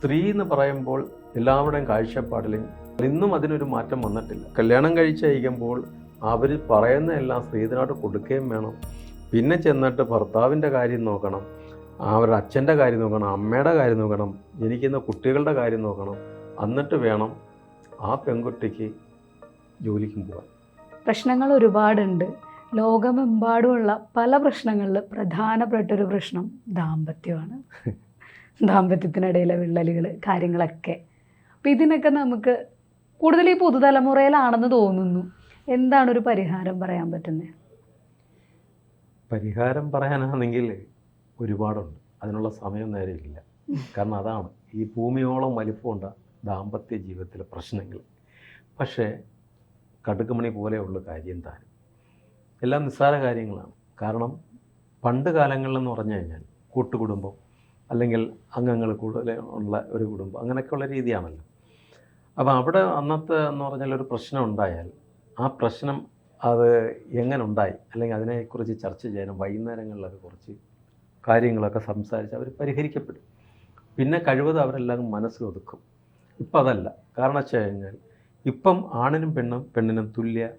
സ്ത്രീ എന്ന് പറയുമ്പോൾ എല്ലാവരുടെയും കാഴ്ചപ്പാടിലും ഇന്നും അതിനൊരു മാറ്റം വന്നിട്ടില്ല. കല്യാണം കഴിച്ചയക്കുമ്പോൾ അവർ പറയുന്ന എല്ലാം സ്ത്രീധനായിട്ട് കൊടുക്കുകയും വേണം. പിന്നെ ചെന്നിട്ട് ഭർത്താവിന്റെ കാര്യം നോക്കണം അവരുടെ അച്ഛന്റെ കാര്യം നോക്കണം അമ്മയുടെ കാര്യം നോക്കണം ജനിക്കുന്ന കുട്ടികളുടെ കാര്യം നോക്കണം. എന്നിട്ട് വേണം ആ പെൺകുട്ടിക്ക് ജോലിക്കും പോകാൻ. പ്രശ്നങ്ങൾ ഒരുപാടുണ്ട്. ലോകമെമ്പാടുമുള്ള പല പ്രശ്നങ്ങളിൽ പ്രധാനപ്പെട്ട ഒരു പ്രശ്നം ദാമ്പത്യമാണ്. ദാമ്പത്യത്തിനിടയിലെ വിള്ളലുകൾ കാര്യങ്ങളൊക്കെ. അപ്പം ഇതിനൊക്കെ നമുക്ക് കൂടുതൽ ഈ പുതുതലമുറയിലാണെന്ന് തോന്നുന്നു. എന്താണ് ഒരു പരിഹാരം പറയാൻ പറ്റുന്നത് പരിഹാരം പറയാനാണെങ്കിൽ ഒരുപാടുണ്ട്. അതിനുള്ള സമയം നേരെ ഇല്ല. കാരണം അതാണ്. ഈ ഭൂമിയോളം വലിപ്പമുണ്ട് ദാമ്പത്യ ജീവിതത്തിലെ പ്രശ്നങ്ങൾ. പക്ഷേ കടുക്കുമണി പോലെയുള്ള കാര്യം താനും. എല്ലാം നിസ്സാര കാര്യങ്ങളാണ്. കാരണം പണ്ട് കാലങ്ങളിലെന്ന് പറഞ്ഞു കഴിഞ്ഞാൽ കൂട്ടുകുടുംബം അല്ലെങ്കിൽ അംഗങ്ങൾ കൂടുതൽ ഉള്ള ഒരു കുടുംബം. അങ്ങനെയൊക്കെയുള്ള രീതിയാണല്ലോ. അപ്പോൾ അവിടെ അന്നത്തെ എന്ന് പറഞ്ഞാൽ ഒരു പ്രശ്നം ഉണ്ടായാൽ ആ പ്രശ്നം അത് എങ്ങനെ ഉണ്ടായി? അല്ലെങ്കിൽ അതിനെക്കുറിച്ച് ചർച്ച ചെയ്യാനും വൈകുന്നേരങ്ങളിലൊക്കെ കുറച്ച് കാര്യങ്ങളൊക്കെ സംസാരിച്ച് അവർ പരിഹരിക്കപ്പെടും. പിന്നെ കഴിവതും അവരെല്ലാം മനസ്സ് ഒതുക്കും. ഇപ്പം അതല്ല. കാരണം വെച്ച് കഴിഞ്ഞാൽ ഇപ്പം ആണിനും പെണ്ണും പെണ്ണിനും തുല്യ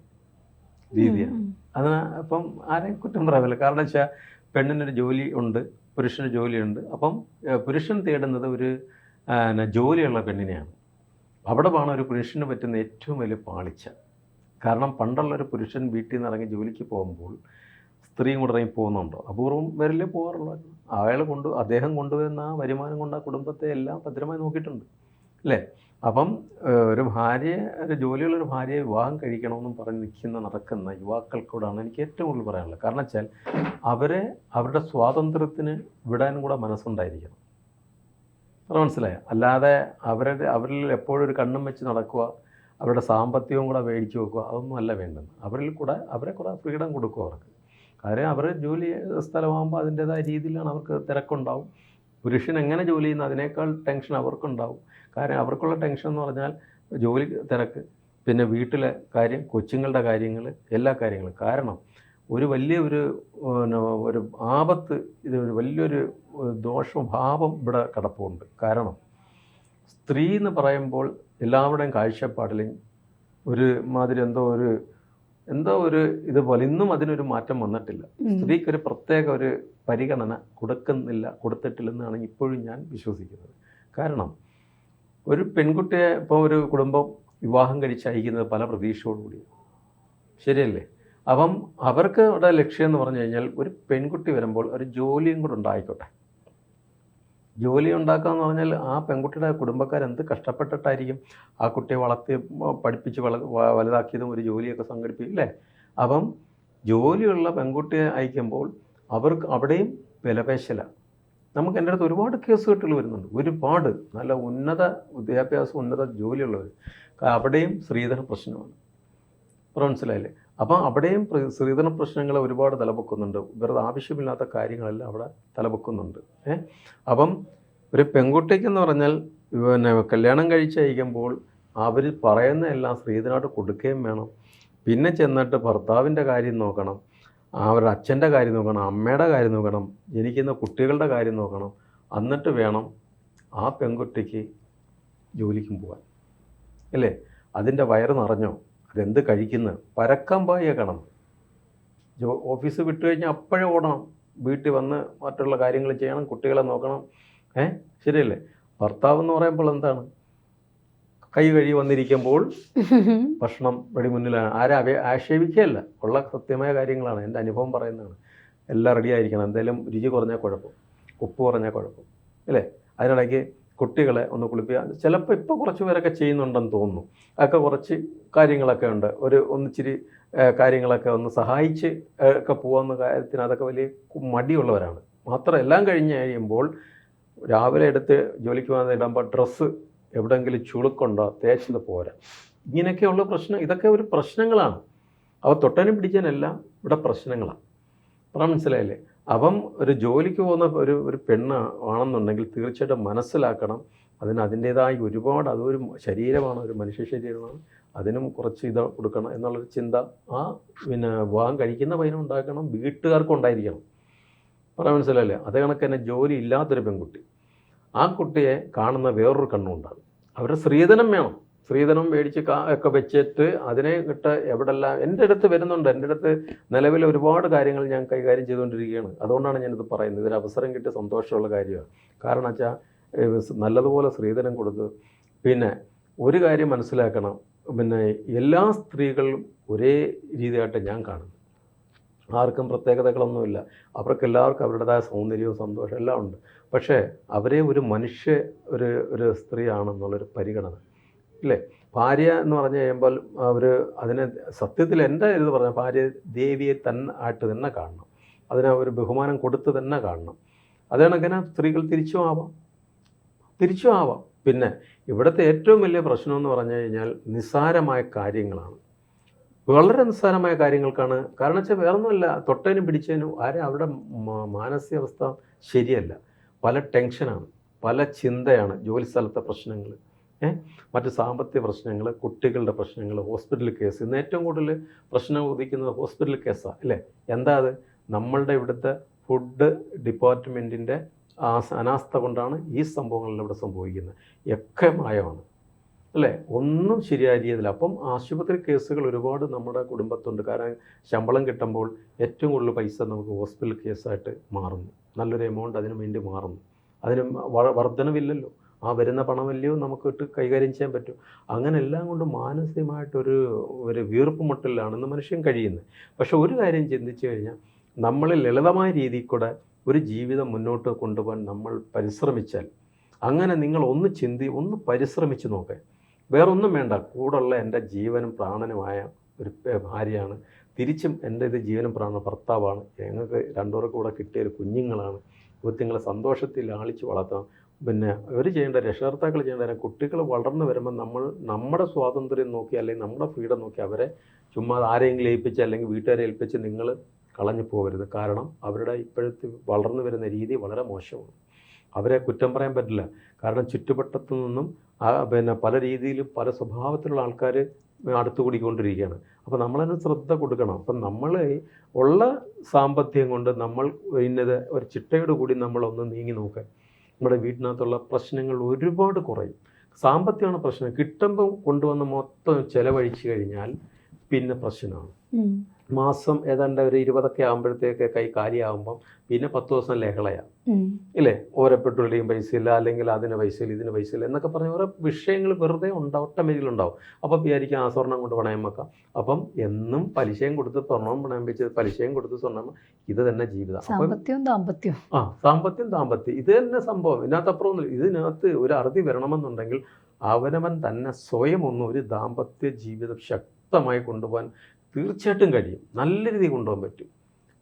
രീതിയാണ്. അതിന് അപ്പം ആരെയും കുറ്റം പറയാമല്ലോ കാരണം വെച്ചാൽ പെണ്ണിനൊരു ജോലി ഉണ്ട്. പുരുഷന് ജോലിയുണ്ട്. അപ്പം പുരുഷൻ തേടുന്നത് ഒരു ജോലിയുള്ള പെണ്ണിനെയാണ്. അവിടെ വേണം ഒരു പുരുഷന് പറ്റുന്ന ഏറ്റവും വലിയ പാളിച്ച. കാരണം പണ്ടുള്ള ഒരു പുരുഷൻ വീട്ടിൽ നിന്ന് ഇറങ്ങി ജോലിക്ക് പോകുമ്പോൾ സ്ത്രീയും കൂടെ ഇറങ്ങി പോകുന്നുണ്ടോ? അപൂർവം വരലേ പോകാറുള്ളൂ. അയാൾ കൊണ്ട് അദ്ദേഹം കൊണ്ടുവരുന്ന ആ വരുമാനം കൊണ്ട് ആ കുടുംബത്തെ എല്ലാം ഭദ്രമായി നോക്കിയിട്ടുണ്ട്. അല്ലേ? അപ്പം ഒരു ഭാര്യയെ ഒരു ജോലിയുള്ളൊരു ഭാര്യയെ വിവാഹം കഴിക്കണമെന്നും പറഞ്ഞ് നിൽക്കുന്ന നടക്കുന്ന യുവാക്കൾക്കൂടാണ് എനിക്ക് ഏറ്റവും കൂടുതൽ പറയാനുള്ളത്. കാരണം വെച്ചാൽ അവരെ അവരുടെ സ്വാതന്ത്ര്യത്തിന് വിടാനും കൂടെ മനസ്സുണ്ടായിരിക്കണം. അത് മനസ്സിലായ? അല്ലാതെ അവരുടെ അവരിൽ എപ്പോഴും ഒരു കണ്ണും വെച്ച് നടക്കുക അവരുടെ സാമ്പത്തികവും കൂടെ മേടിച്ച് വെക്കുക അതൊന്നും അല്ല വേണ്ടത്. അവരിൽ കൂടെ അവരെ കൂടെ ഫ്രീഡം കൊടുക്കുക അവർക്ക്. കാര്യം അവർ ജോലി സ്ഥലമാകുമ്പോൾ അതിന്റേതായ രീതിയിലാണ് അവർക്ക് തിരക്കുണ്ടാവും. പുരുഷൻ എങ്ങനെ ജോലി ചെയ്യുന്നു അതിനേക്കാൾ ടെൻഷൻ അവർക്കുണ്ടാവും. കാരണം അവർക്കുള്ള ടെൻഷൻ എന്ന് പറഞ്ഞാൽ ജോലി തിരക്ക് പിന്നെ വീട്ടിലെ കാര്യം കൊച്ചുങ്ങളുടെ കാര്യങ്ങൾ എല്ലാ കാര്യങ്ങളും. കാരണം ഒരു വലിയ ഒരു ഒരു ആപത്ത് ഇത് ഒരു വലിയൊരു ദോഷഭാവം ഇവിടെ കിടപ്പുണ്ട്. കാരണം സ്ത്രീ എന്ന് പറയുമ്പോൾ എല്ലാവരുടെയും കാഴ്ചപ്പാടിലും ഒരു മാതിരി എന്തോ ഒരു എന്തോ ഒരു ഇതുപോലെ ഇന്നും അതിനൊരു മാറ്റം വന്നിട്ടില്ല. സ്ത്രീക്ക് ഒരു പ്രത്യേക ഒരു പരിഗണന കൊടുക്കുന്നില്ല കൊടുത്തിട്ടില്ലെന്നാണ് ഇപ്പോഴും ഞാൻ വിശ്വസിക്കുന്നത്. കാരണം ഒരു പെൺകുട്ടിയെ ഇപ്പോൾ ഒരു കുടുംബം വിവാഹം കഴിച്ച് അയക്കുന്നത് പല പ്രതീക്ഷയോടുകൂടിയാണ്. ശരിയല്ലേ? അപ്പം അവർക്ക് അവിടെ ലക്ഷ്യം എന്ന് പറഞ്ഞു കഴിഞ്ഞാൽ ഒരു പെൺകുട്ടി വരുമ്പോൾ ഒരു ജോലിയും കൂടെ ഉണ്ടായിക്കോട്ടെ. ജോലി ഉണ്ടാക്കുക എന്ന് പറഞ്ഞാൽ ആ പെൺകുട്ടിയുടെ കുടുംബക്കാർ എന്ത് കഷ്ടപ്പെട്ടിട്ടായിരിക്കും ആ കുട്ടിയെ വളർത്തി പഠിപ്പിച്ച് വള വലുതാക്കിയതും ഒരു ജോലിയൊക്കെ സംഘടിപ്പിക്കും അല്ലേ അപ്പം ജോലിയുള്ള പെൺകുട്ടിയെ അയക്കുമ്പോൾ അവർക്ക് അവിടെയും വിലപേശല. നമുക്ക് എന്റെ അടുത്ത് ഒരുപാട് കേസ് കെട്ടുകൾ വരുന്നുണ്ട്. ഒരുപാട് നല്ല ഉന്നത വിദ്യാഭ്യാസം ഉന്നത ജോലിയുള്ളവർ. അവിടെയും സ്ത്രീധന പ്രശ്നമാണ്. മനസ്സിലായില്ലേ? അപ്പം അവിടെയും സ്ത്രീധന പ്രശ്നങ്ങൾ ഒരുപാട് തലപൊക്കുന്നുണ്ട്. വെറുതെ ആവശ്യമില്ലാത്ത കാര്യങ്ങളെല്ലാം അവിടെ തലപൊക്കുന്നുണ്ട്. ഏ? അപ്പം ഒരു പെൺകുട്ടിക്കെന്ന് പറഞ്ഞാൽ പിന്നെ കല്യാണം കഴിച്ചയക്കുമ്പോൾ അവർ പറയുന്ന എല്ലാം സ്ത്രീധനമായിട്ട് കൊടുക്കുകയും വേണം. പിന്നെ ചെന്നിട്ട് ഭർത്താവിന്റെ കാര്യം നോക്കണം അവരുടെ അച്ഛന്റെ കാര്യം നോക്കണം അമ്മയുടെ കാര്യം നോക്കണം ജനിക്കുന്ന കുട്ടികളുടെ കാര്യം നോക്കണം. എന്നിട്ട് വേണം ആ പെൺകുട്ടിക്ക് ജോലിക്കും പോകാൻ. അല്ലേ? അതിന്റെ വയറ് നിറഞ്ഞോ? അതെന്ത് കഴിക്കുന്ന? പരക്കം കണം ഓഫീസ് വിട്ടു കഴിഞ്ഞാൽ അപ്പോഴേ ഓടണം. വീട്ടിൽ വന്ന് മറ്റുള്ള കാര്യങ്ങൾ ചെയ്യണം കുട്ടികളെ നോക്കണം. ഏ? ശരിയല്ലേ? ഭർത്താവ് എന്ന് പറയുമ്പോൾ എന്താണ്? കൈ കഴുകി വന്നിരിക്കുമ്പോൾ ഭക്ഷണം റെഡി മുന്നിലാണ്. ആരും അവ ആക്ഷേപിക്കുകയല്ല. ഉള്ള സത്യമായ കാര്യങ്ങളാണ്. എന്റെ അനുഭവം പറയുന്നതാണ്. എല്ലാം റെഡി ആയിരിക്കണം. എന്തെങ്കിലും രുചി കുറഞ്ഞാൽ കുഴപ്പം. ഉപ്പ് കുറഞ്ഞാൽ കുഴപ്പം. അല്ലേ? അതിനിടയ്ക്ക് കുട്ടികളെ ഒന്ന് കുളിപ്പിക്കുക. ചിലപ്പോൾ ഇപ്പോൾ കുറച്ച് പേരൊക്കെ ചെയ്യുന്നുണ്ടെന്ന് തോന്നുന്നു. അതൊക്കെ കുറച്ച് കാര്യങ്ങളൊക്കെ ഉണ്ട്. ഒരു ഒന്നിച്ചിരി കാര്യങ്ങളൊക്കെ ഒന്ന് സഹായിച്ച് ഒക്കെ പോകുന്ന കാര്യത്തിന് അതൊക്കെ വലിയ മടിയുള്ളവരാണ്. മാത്രം എല്ലാം കഴിഞ്ഞ് കഴിയുമ്പോൾ രാവിലെ എടുത്ത് ജോലിക്ക് പോകുന്ന ഇടുമ്പോൾ ഡ്രസ്സ് എവിടെയെങ്കിലും ചുളുക്കുണ്ടോ തേച്ചത് പോരാ. ഇങ്ങനെയൊക്കെയുള്ള പ്രശ്നം ഇതൊക്കെ ഒരു പ്രശ്നങ്ങളാണ്. അവ തൊട്ടനും പിടിക്കാനെല്ലാം ഇവിടെ പ്രശ്നങ്ങളാണ് അപ്പം മനസ്സിലായില്ലേ? അപ്പം ഒരു ജോലിക്ക് പോകുന്ന ഒരു ഒരു പെണ്ണ് ആണെന്നുണ്ടെങ്കിൽ തീർച്ചയായിട്ടും മനസ്സിലാക്കണം. അതിന് അതിന്റേതായ ഒരുപാട് അതൊരു ശരീരമാണ് ഒരു മനുഷ്യ ശരീരമാണ്. അതിനും കുറച്ച് ഇത് കൊടുക്കണം എന്നുള്ളൊരു ചിന്ത ആ പിന്നെ വിവാഹം കഴിക്കുന്ന പയ്യനും ഉണ്ടാക്കണം വീട്ടുകാർക്കും ഉണ്ടായിരിക്കണം. പറയാൻ മനസ്സിലല്ലേ അതേ കണക്ക് തന്നെ ജോലി ഇല്ലാത്തൊരു പെൺകുട്ടി. ആ കുട്ടിയെ കാണുന്ന വേറൊരു കണ്ണുണ്ടാകും. അവരുടെ സ്ത്രീധനം വേണം. സ്ത്രീധനം മേടിച്ച് ഒക്കെ വെച്ചിട്ട് അതിനെ ഇട്ട് എവിടെല്ലാം എന്റെ അടുത്ത് വരുന്നുണ്ട്. എന്റെ അടുത്ത് നിലവിൽ ഒരുപാട് കാര്യങ്ങൾ ഞാൻ കൈകാര്യം ചെയ്തുകൊണ്ടിരിക്കുകയാണ്. അതുകൊണ്ടാണ് ഞാനിത് പറയുന്നത്. ഇതിന് അവസരം കിട്ടിയ സന്തോഷമുള്ള കാര്യമാണ്. കാരണം വെച്ചാൽ നല്ലതുപോലെ സ്ത്രീധനം കൊടുത്ത് പിന്നെ ഒരു കാര്യം മനസ്സിലാക്കണം. പിന്നെ എല്ലാ സ്ത്രീകളും ഒരേ രീതിയായിട്ട് ഞാൻ കാണുന്നു ആർക്കും പ്രത്യേകതകളൊന്നുമില്ല. അവർക്ക് എല്ലാവർക്കും അവരുടേതായ സൗന്ദര്യവും സന്തോഷവും എല്ലാം ഉണ്ട്. പക്ഷേ അവരെ ഒരു മനുഷ്യ ഒരു ഒരു സ്ത്രീയാണെന്നുള്ളൊരു പരിഗണന ഇല്ലേ? ഭാര്യ എന്ന് പറഞ്ഞു കഴിയുമ്പോൾ അവർ അതിനെ സത്യത്തിൽ എന്റെ ഇത് പറഞ്ഞാൽ ഭാര്യ ദേവിയെ തന്നെ ആയിട്ട് തന്നെ കാണണം. അതിനെ ബഹുമാനം കൊടുത്ത് തന്നെ കാണണം. അതാണെങ്കിൽ സ്ത്രീകൾ തിരിച്ചും ആവാം. തിരിച്ചും ആവാം. പിന്നെ ഇവിടുത്തെ ഏറ്റവും വലിയ പ്രശ്നം എന്ന് പറഞ്ഞു കഴിഞ്ഞാൽ നിസ്സാരമായ കാര്യങ്ങളാണ്. വളരെ നിസ്സാരമായ കാര്യങ്ങൾക്കാണ്. കാരണം വെച്ചാൽ വേറൊന്നുമല്ല. തൊട്ടേനും പിടിച്ചതിനും ആരും അവരുടെ മാനസികാവസ്ഥ ശരിയല്ല. പല ടെൻഷനാണ്. പല ചിന്തയാണ് ജോലി സ്ഥലത്തെ പ്രശ്നങ്ങൾ മറ്റ് സാമ്പത്തിക പ്രശ്നങ്ങൾ കുട്ടികളുടെ പ്രശ്നങ്ങൾ ഹോസ്പിറ്റൽ കേസ് ഇന്ന് ഏറ്റവും കൂടുതൽ പ്രശ്നം ഉദിക്കുന്നത് ഹോസ്പിറ്റൽ കേസാണ് അല്ലേ? എന്താ അത്? നമ്മളുടെ ഇവിടുത്തെ ഫുഡ് ഡിപ്പാർട്ട്മെന്റിന്റെ അനാസ്ഥ കൊണ്ടാണ് ഈ സംഭവങ്ങളിൽ ഇവിടെ സംഭവിക്കുന്നത്. ഒക്കെ മായമാണ് അല്ലേ? ഒന്നും ശരിയായ രീതിയിൽ അപ്പം ആശുപത്രി കേസുകൾ ഒരുപാട് നമ്മുടെ കുടുംബത്തുണ്ട്. കാരണം ശമ്പളം കിട്ടുമ്പോൾ ഏറ്റവും കൂടുതൽ പൈസ നമുക്ക് ഹോസ്പിറ്റൽ കേസായിട്ട് മാറുന്നു. നല്ലൊരു എമൗണ്ട് അതിനു വേണ്ടി മാറുന്നു. അതിന് വർധനവില്ലല്ലോ. ആ വരുന്ന പണമല്ലയോ നമുക്ക് ഇട്ട് കൈകാര്യം ചെയ്യാൻ പറ്റും. അങ്ങനെ എല്ലാം കൊണ്ട് മാനസികമായിട്ടൊരു ഒരു വീർപ്പ് മുട്ടലിലാണ് ഇന്ന് മനുഷ്യൻ കഴിയുന്നത്. പക്ഷെ ഒരു കാര്യം ചിന്തിച്ചു കഴിഞ്ഞാൽ നമ്മൾ ലളിതമായ രീതിയിൽ കൂടെ ഒരു ജീവിതം മുന്നോട്ട് കൊണ്ടുപോകാൻ നമ്മൾ പരിശ്രമിച്ചാൽ അങ്ങനെ നിങ്ങൾ ഒന്ന് ചിന്തി ഒന്ന് പരിശ്രമിച്ച് നോക്കേ. വേറൊന്നും വേണ്ട കൂടുള്ള എന്റെ ജീവനും പ്രാണനുമായ ഒരു ഭാര്യയാണ്. തിരിച്ചും എന്റെ ഇത് ജീവനും പ്രാണ ഭർത്താവാണ്. ഞങ്ങൾക്ക് രണ്ടുപേർക്കും കൂടെ കിട്ടിയ ഒരു കുഞ്ഞുങ്ങളാണ്. കുഞ്ഞുങ്ങളെ സന്തോഷത്തിൽ ആളിച്ച് വളർത്താം പിന്നെ അവർ ചെയ്യേണ്ട രക്ഷകർത്താക്കൾ ചെയ്യേണ്ട കുട്ടികൾ വളർന്നു വരുമ്പോൾ നമ്മൾ നമ്മുടെ സ്വാതന്ത്ര്യം നോക്കി അല്ലെങ്കിൽ നമ്മുടെ ഫ്രീഡം നോക്കി അവരെ ചുമ്മാ ആരെങ്കിലും ഏൽപ്പിച്ച് അല്ലെങ്കിൽ വീട്ടുകാരെ ഏൽപ്പിച്ച് നിങ്ങൾ കളഞ്ഞു പോകരുത്. കാരണം അവരുടെ ഇപ്പോഴത്തെ വളർന്നു വരുന്ന രീതി വളരെ മോശമാണ്. അവരെ കുറ്റം പറയാൻ പറ്റില്ല. കാരണം ചുറ്റുവട്ടത്തു നിന്നും പിന്നെ പല രീതിയിലും പല സ്വഭാവത്തിലുള്ള ആൾക്കാർ അടുത്തുകൂടിക്കൊണ്ടിരിക്കുകയാണ്. അപ്പോൾ നമ്മളതിന് ശ്രദ്ധ കൊടുക്കണം. അപ്പം നമ്മൾ ഉള്ള സാമ്പത്തികം കൊണ്ട് നമ്മൾ ഇന്നത് ഒരു ചിട്ടയോട് കൂടി നമ്മളൊന്ന് നീങ്ങി നോക്കാൻ നമ്മുടെ വീട്ടിനകത്തുള്ള പ്രശ്നങ്ങൾ ഒരുപാട് കുറയും. സാമ്പത്തികമാണ് പ്രശ്നം. കിട്ടുമ്പോൾ കൊണ്ടുവന്ന് മൊത്തം ചിലവഴിച്ചു കഴിഞ്ഞാൽ പിന്നെ പ്രശ്നമാണ്. മാസം ഏതാണ്ട് ഒരു ഇരുപതൊക്കെ ആകുമ്പോഴത്തേക്ക് കൈ കാലിയാകുമ്പം പിന്നെ പത്ത് ദിവസം ലഹളയാണ് ഉം. ഇല്ലേ? ഓരോ പെട്രോളിയും പൈസ ഇല്ല അല്ലെങ്കിൽ അതിന് പൈസ ഇല്ല ഇതിന് പൈസ ഇല്ല എന്നൊക്കെ പറഞ്ഞ് ഓരോ വിഷയങ്ങൾ വെറുതെ ഉണ്ടാവും മേലിൽ ഉണ്ടാവും അപ്പം വിചാരിക്കും ആ സ്വർണം കൊണ്ട് പണയം വെക്കാം. അപ്പം എന്നും പലിശയും കൊടുത്ത് സ്വർണം പണയം വെച്ച് പലിശയും കൊടുത്ത് സ്വർണം ഇത് തന്നെ ജീവിതം. അപ്പം ദാമ്പത്യം ആ സാമ്പത്യം ദാമ്പത്യം. ഇത് തന്നെ സംഭവം. ഇതിനകത്തപ്പുറമൊന്നുമില്ല ഇതിനകത്ത് ഒരു അറുതി വരണമെന്നുണ്ടെങ്കിൽ അവനവൻ തന്നെ സ്വയം ഒന്നും ഒരു ദാമ്പത്യ ജീവിതം ശക്തമായി കൊണ്ടുപോകാൻ തീർച്ചയായിട്ടും കഴിയും. നല്ല രീതിയിൽ കൊണ്ടുപോകാൻ പറ്റും.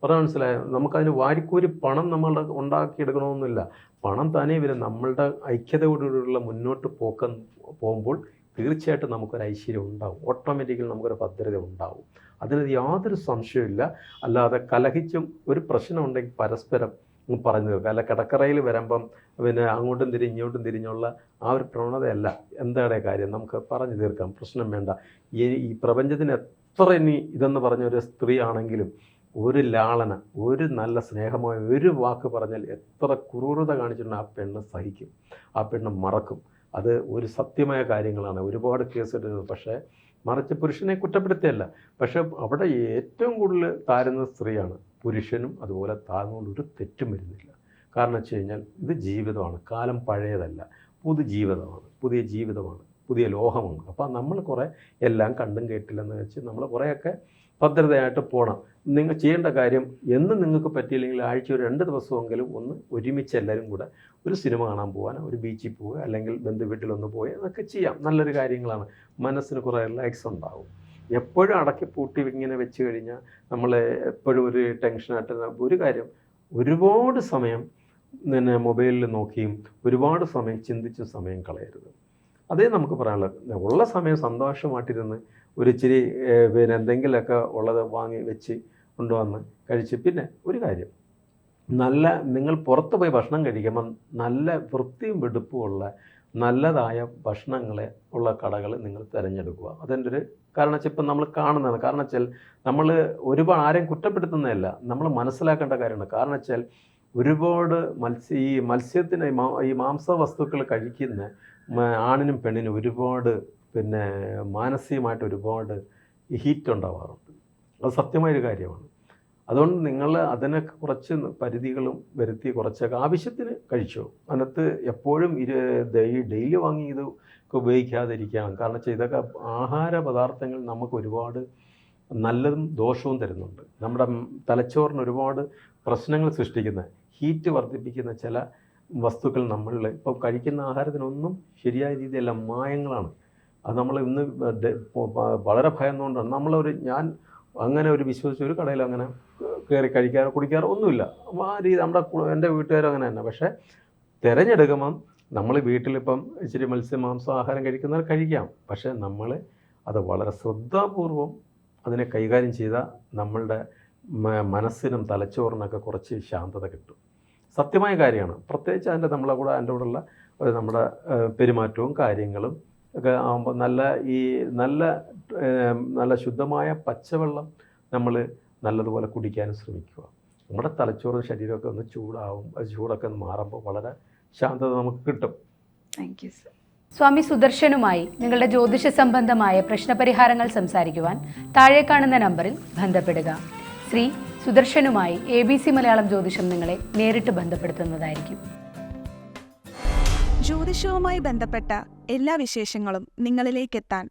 പറഞ്ഞാൽ മനസ്സിലായോ? നമുക്കതിന് വാരിക്കൂരി പണം നമ്മളുടെ ഉണ്ടാക്കിയെടുക്കണമെന്നില്ല. പണം തന്നെ വരും നമ്മളുടെ ഐക്യതയോടുകൂടിയുള്ള മുന്നോട്ട് പോക്കം പോകുമ്പോൾ തീർച്ചയായിട്ടും നമുക്കൊരു ഐശ്വര്യം ഉണ്ടാവും. ഓട്ടോമാറ്റിക്കലി നമുക്കൊരു ഭദ്രത ഉണ്ടാവും. അതിന് യാതൊരു സംശയമില്ല അല്ലാതെ കലഹിച്ചും ഒരു പ്രശ്നമുണ്ടെങ്കിൽ പരസ്പരം പറഞ്ഞു തീർക്കുക അല്ല കിടക്കറയിൽ വരുമ്പം പിന്നെ അങ്ങോട്ടും തിരിഞ്ഞ് ഇങ്ങോട്ടും തിരിഞ്ഞുള്ള ആ ഒരു പ്രവണതയല്ല. എന്താണ് കാര്യം? നമുക്ക് പറഞ്ഞു തീർക്കാം. പ്രശ്നം വേണ്ട. ഈ പ്രപഞ്ചത്തിന് എത്ര ഇനി ഇതെന്ന് പറഞ്ഞ ഒരു സ്ത്രീ ആണെങ്കിലും ഒരു ലാളന ഒരു നല്ല സ്നേഹമായ ഒരു വാക്ക് പറഞ്ഞാൽ എത്ര ക്രൂരത കാണിച്ചിട്ടുണ്ട് ആ പെണ്ണ് സഹിക്കും. ആ പെണ്ണ് മറക്കും. അത് ഒരു സത്യമായ കാര്യങ്ങളാണ്. ഒരുപാട് കേസ് പക്ഷേ മറിച്ച് പുരുഷനെ കുറ്റപ്പെടുത്തിയല്ല. പക്ഷേ അവിടെ ഏറ്റവും കൂടുതൽ താരുന്നത് സ്ത്രീയാണ്. പുരുഷനും അതുപോലെ താഴ്ന്നുകൊണ്ട് ഒരു തെറ്റും വരുന്നില്ല. കാരണം വെച്ച് കഴിഞ്ഞാൽ ഇത് ജീവിതമാണ്. കാലം പഴയതല്ല. പുതു ജീവിതമാണ്. പുതിയ ജീവിതമാണ്. പുതിയ ലോഹമാണ് അപ്പോൾ നമ്മൾ കുറേ എല്ലാം കണ്ടും കേട്ടില്ലെന്ന് വെച്ച് നമ്മൾ കുറേയൊക്കെ ഭദ്രതയായിട്ട് പോകണം നിങ്ങൾ ചെയ്യേണ്ട കാര്യം എന്ന് നിങ്ങൾക്ക് പറ്റിയില്ലെങ്കിൽ ആഴ്ച ഒരു രണ്ട് ദിവസമെങ്കിലും ഒന്ന് ഒരുമിച്ച് എല്ലാവരും കൂടെ ഒരു സിനിമ കാണാൻ പോകാൻ ഒരു ബീച്ചിൽ പോകുക അല്ലെങ്കിൽ ബന്ധു വീട്ടിലൊന്ന് പോയി അതൊക്കെ ചെയ്യാം. നല്ലൊരു കാര്യങ്ങളാണ്. മനസ്സിന് കുറേ റിലാക്സ് ഉണ്ടാവും. എപ്പോഴും അടക്കി പൂട്ടി ഇങ്ങനെ വെച്ച് കഴിഞ്ഞാൽ നമ്മൾ എപ്പോഴും ഒരു ടെൻഷനായിട്ട് ഒരു കാര്യം ഒരുപാട് സമയം പിന്നെ മൊബൈലിൽ നോക്കിയും ഒരുപാട് സമയം ചിന്തിച്ചും സമയം കളയരുത്. അതേ നമുക്ക് പറയാനുള്ളത് ഉള്ള സമയം സന്തോഷമായിട്ടിരുന്ന് ഒരു ഇച്ചിരി പിന്നെ എന്തെങ്കിലുമൊക്കെ ഉള്ളത് വാങ്ങി വെച്ച് കൊണ്ടുവന്ന് കഴിച്ച് പിന്നെ ഒരു കാര്യം നല്ല നിങ്ങൾ പുറത്ത് പോയി ഭക്ഷണം കഴിക്കുമ്പം നല്ല വൃത്തിയും വെടുപ്പുമുള്ള നല്ലതായ ഭക്ഷണങ്ങളെ ഉള്ള കടകൾ നിങ്ങൾ തിരഞ്ഞെടുക്കുക. അതെന്റെ ഒരു കാരണം വെച്ചാൽ ഇപ്പം നമ്മൾ കാണുന്നതാണ്. കാരണം വെച്ചാൽ നമ്മൾ ഒരുപാട് ആരെയും കുറ്റപ്പെടുത്തുന്നതല്ല. നമ്മൾ മനസ്സിലാക്കേണ്ട കാര്യമാണ്. കാരണം വെച്ചാൽ ഒരുപാട് മത്സ്യ ഈ മത്സ്യത്തിന് ഈ മാംസ വസ്തുക്കൾ കഴിക്കുന്ന ആണിനും പെണ്ണിനും ഒരുപാട് പിന്നെ മാനസികമായിട്ട് ഒരുപാട് ഹീറ്റ് ഉണ്ടാവാറുണ്ട്. അത് സത്യമായൊരു കാര്യമാണ്. അതുകൊണ്ട് നിങ്ങൾ അതിനൊക്കെ കുറച്ച് പരിധികളും വരുത്തി കുറച്ചൊക്കെ ആവശ്യത്തിന് കഴിച്ചു. അതിനകത്ത് എപ്പോഴും ഇരു ഡെയ്- ഡെയിലി വാങ്ങി ഇത് ഉപയോഗിക്കാതിരിക്കാം. കാരണം വെച്ചാൽ ഇതൊക്കെ ആഹാര പദാർത്ഥങ്ങൾ നമുക്ക് ഒരുപാട് നല്ലതും ദോഷവും തരുന്നുണ്ട്. നമ്മുടെ തലച്ചോറിന് ഒരുപാട് പ്രശ്നങ്ങൾ സൃഷ്ടിക്കുന്ന ഹീറ്റ് വർദ്ധിപ്പിക്കുന്ന ചില വസ്തുക്കൾ നമ്മളിൽ ഇപ്പോൾ കഴിക്കുന്ന ആഹാരത്തിനൊന്നും ശരിയായ രീതിയല്ല മായങ്ങളാണ്. അത് നമ്മൾ ഇന്ന് വളരെ ഭയന്നുകൊണ്ടാണ്. നമ്മളൊരു ഞാൻ അങ്ങനെ ഒരു വിശ്വസിച്ച് ഒരു കടയിൽ അങ്ങനെ കയറി കഴിക്കാറോ കുടിക്കാറോ ഒന്നുമില്ല. അപ്പോൾ ആ രീതി നമ്മുടെ എന്റെ വീട്ടുകാരും അങ്ങനെ തന്നെ. പക്ഷേ തിരഞ്ഞെടുക്കുമ്പം നമ്മൾ വീട്ടിലിപ്പം ഇച്ചിരി മത്സ്യ മാംസം ആഹാരം കഴിക്കുന്നവർ കഴിക്കാം. പക്ഷേ നമ്മൾ അത് വളരെ ശ്രദ്ധാപൂർവം അതിനെ കൈകാര്യം ചെയ്താൽ നമ്മളുടെ മനസ്സിനും തലച്ചോറിനൊക്കെ കുറച്ച് ശാന്തത കിട്ടും. സത്യമായ കാര്യമാണ്. പ്രത്യേകിച്ച് അതിന്റെ നമ്മളെ കൂടെ അതിന്റെ കൂടെയുള്ള നമ്മുടെ പെരുമാറ്റവും കാര്യങ്ങളും ഒക്കെ ആകുമ്പോൾ നല്ല ഈ നല്ല നല്ല ശുദ്ധമായ പച്ചവെള്ളം നമ്മൾ നല്ലതുപോലെ കുടിക്കാനും ശ്രമിക്കുക. നമ്മുടെ തലച്ചോറും ശരീരമൊക്കെ ഒന്ന് ചൂടാവും അത് ചൂടൊക്കെ ഒന്ന് മാറുമ്പോൾ വളരെ ശാന്തത നമുക്ക് കിട്ടും. താങ്ക് യു സർ സ്വാമി സുദർശനുമായി നിങ്ങളുടെ ജ്യോതിഷ സംബന്ധമായ പ്രശ്നപരിഹാരങ്ങൾ സംസാരിക്കുവാൻ താഴെ കാണുന്ന നമ്പറിൽ ബന്ധപ്പെടുക. ശ്രീ സുദർശനുമായി എ ബി സി മലയാളം ജ്യോതിഷം നിങ്ങളെ നേരിട്ട് ബന്ധപ്പെടുത്തുന്നതായിരിക്കും. ജ്യോതിഷവുമായി ബന്ധപ്പെട്ട എല്ലാ വിശേഷങ്ങളും നിങ്ങളിലേക്കെത്താൻ